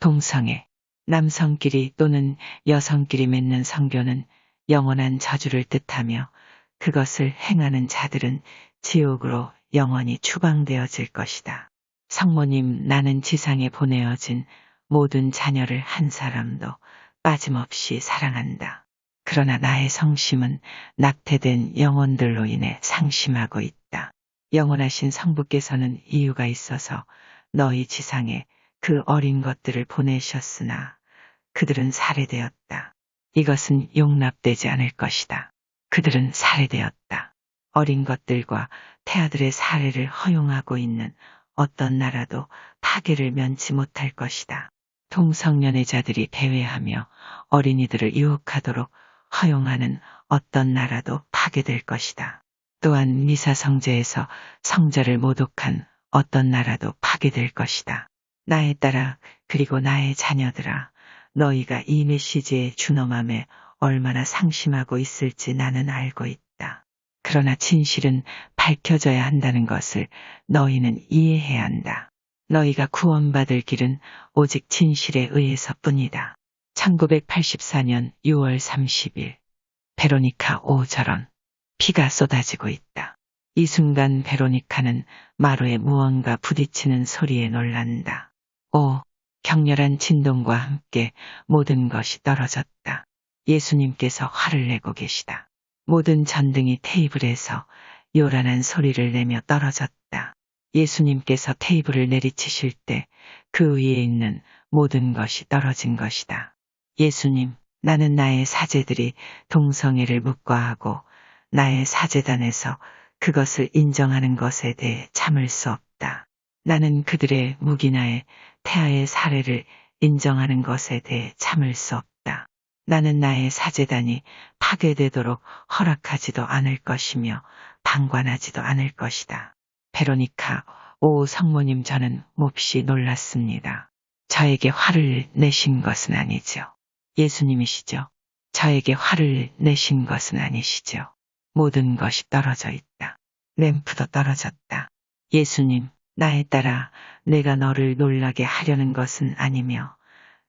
동성애, 남성끼리 또는 여성끼리 맺는 성교는 영원한 저주를 뜻하며 그것을 행하는 자들은 지옥으로 영원히 추방되어질 것이다. 성모님, 나는 지상에 보내어진 모든 자녀를 한 사람도 빠짐없이 사랑한다. 그러나 나의 성심은 낙태된 영혼들로 인해 상심하고 있다. 영원하신 성부께서는 이유가 있어서 너희 지상에 그 어린 것들을 보내셨으나 그들은 살해되었다. 이것은 용납되지 않을 것이다. 그들은 살해되었다. 어린 것들과 태아들의 살해를 허용하고 있는 어떤 나라도 파괴를 면치 못할 것이다. 동성연애자들이 배회하며 어린이들을 유혹하도록 허용하는 어떤 나라도 파괴될 것이다. 또한 미사 성제에서 성자를 모독한 어떤 나라도 파괴될 것이다. 나에 따라 그리고 나의 자녀들아 너희가 이 메시지의 준엄함에 얼마나 상심하고 있을지 나는 알고 있다. 그러나 진실은 밝혀져야 한다는 것을 너희는 이해해야 한다. 너희가 구원받을 길은 오직 진실에 의해서 뿐이다. 1984년 6월 30일 베로니카 오저런 피가 쏟아지고 있다. 이 순간 베로니카는 마루에 무언가 부딪히는 소리에 놀란다. 오, 격렬한 진동과 함께 모든 것이 떨어졌다. 예수님께서 화를 내고 계시다. 모든 전등이 테이블에서 요란한 소리를 내며 떨어졌다. 예수님께서 테이블을 내리치실 때 그 위에 있는 모든 것이 떨어진 것이다. 예수님, 나는 나의 사제들이 동성애를 묵과하고 나의 사제단에서 그것을 인정하는 것에 대해 참을 수 없다. 나는 그들의 무기나의 태아의 사례를 인정하는 것에 대해 참을 수 없다. 나는 나의 사제단이 파괴되도록 허락하지도 않을 것이며 방관하지도 않을 것이다. 베로니카, 오 성모님 저는 몹시 놀랐습니다. 저에게 화를 내신 것은 아니죠. 예수님이시죠. 저에게 화를 내신 것은 아니시죠. 모든 것이 떨어져 있다. 램프도 떨어졌다. 예수님, 나에 따라 내가 너를 놀라게 하려는 것은 아니며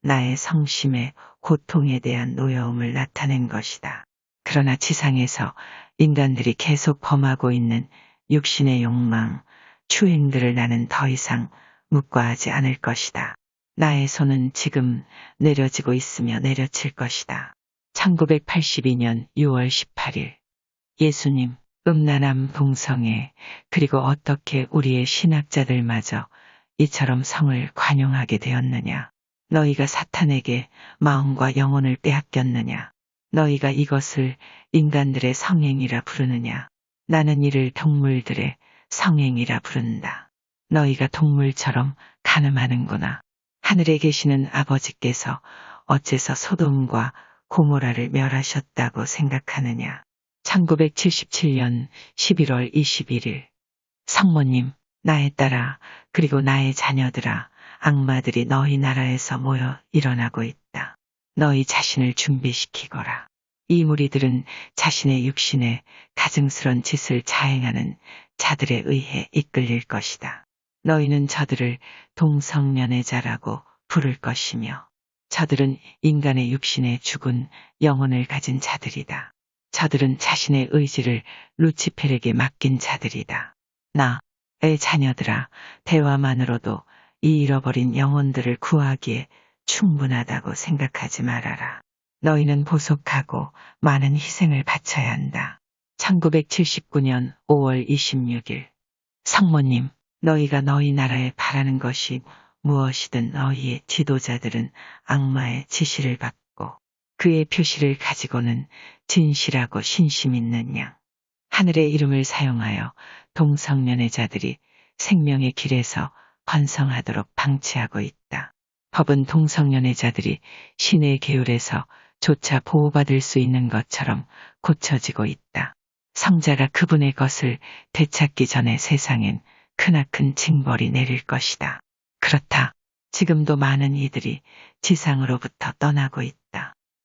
나의 성심의 고통에 대한 노여움을 나타낸 것이다. 그러나 지상에서 인간들이 계속 범하고 있는 육신의 욕망, 추행들을 나는 더 이상 묵과하지 않을 것이다. 나의 손은 지금 내려지고 있으며 내려칠 것이다. 1982년 6월 18일 예수님, 음란함 동성애, 그리고 어떻게 우리의 신학자들마저 이처럼 성을 관용하게 되었느냐. 너희가 사탄에게 마음과 영혼을 빼앗겼느냐. 너희가 이것을 인간들의 성행이라 부르느냐. 나는 이를 동물들의 성행이라 부른다. 너희가 동물처럼 가늠하는구나. 하늘에 계시는 아버지께서 어째서 소돔과 고모라를 멸하셨다고 생각하느냐. 1977년 11월 21일 성모님 나에 따라 그리고 나의 자녀들아 악마들이 너희 나라에서 모여 일어나고 있다. 너희 자신을 준비시키거라. 이 무리들은 자신의 육신에 가증스런 짓을 자행하는 자들에 의해 이끌릴 것이다. 너희는 저들을 동성연애자라고 부를 것이며 저들은 인간의 육신에 죽은 영혼을 가진 자들이다. 저들은 자신의 의지를 루치펠에게 맡긴 자들이다. 나의 자녀들아, 대화만으로도 이 잃어버린 영혼들을 구하기에 충분하다고 생각하지 말아라. 너희는 보속하고 많은 희생을 바쳐야 한다. 1979년 5월 26일 성모님, 너희가 너희 나라에 바라는 것이 무엇이든 너희의 지도자들은 악마의 지시를 받고 그의 표시를 가지고는 진실하고 신심 있는 양. 하늘의 이름을 사용하여 동성연애자들이 생명의 길에서 번성하도록 방치하고 있다. 법은 동성연애자들이 신의 계율에서 조차 보호받을 수 있는 것처럼 고쳐지고 있다. 성자가 그분의 것을 되찾기 전에 세상엔 크나큰 징벌이 내릴 것이다. 그렇다. 지금도 많은 이들이 지상으로부터 떠나고 있다.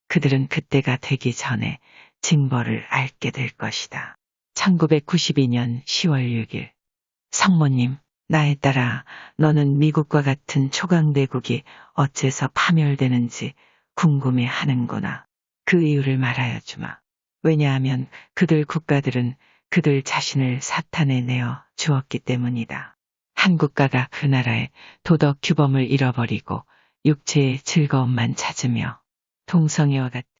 그들은 그때가 되기 전에 징벌을 앓게 될 것이다. 1992년 10월 6일 성모님, 나에 따라 너는 미국과 같은 초강대국이 어째서 파멸되는지 궁금해 하는구나. 그 이유를 말하여 주마. 왜냐하면 그들 국가들은 그들 자신을 사탄에 내어 주었기 때문이다. 한 국가가 그 나라의 도덕 규범을 잃어버리고 육체의 즐거움만 찾으며 동성애와 같은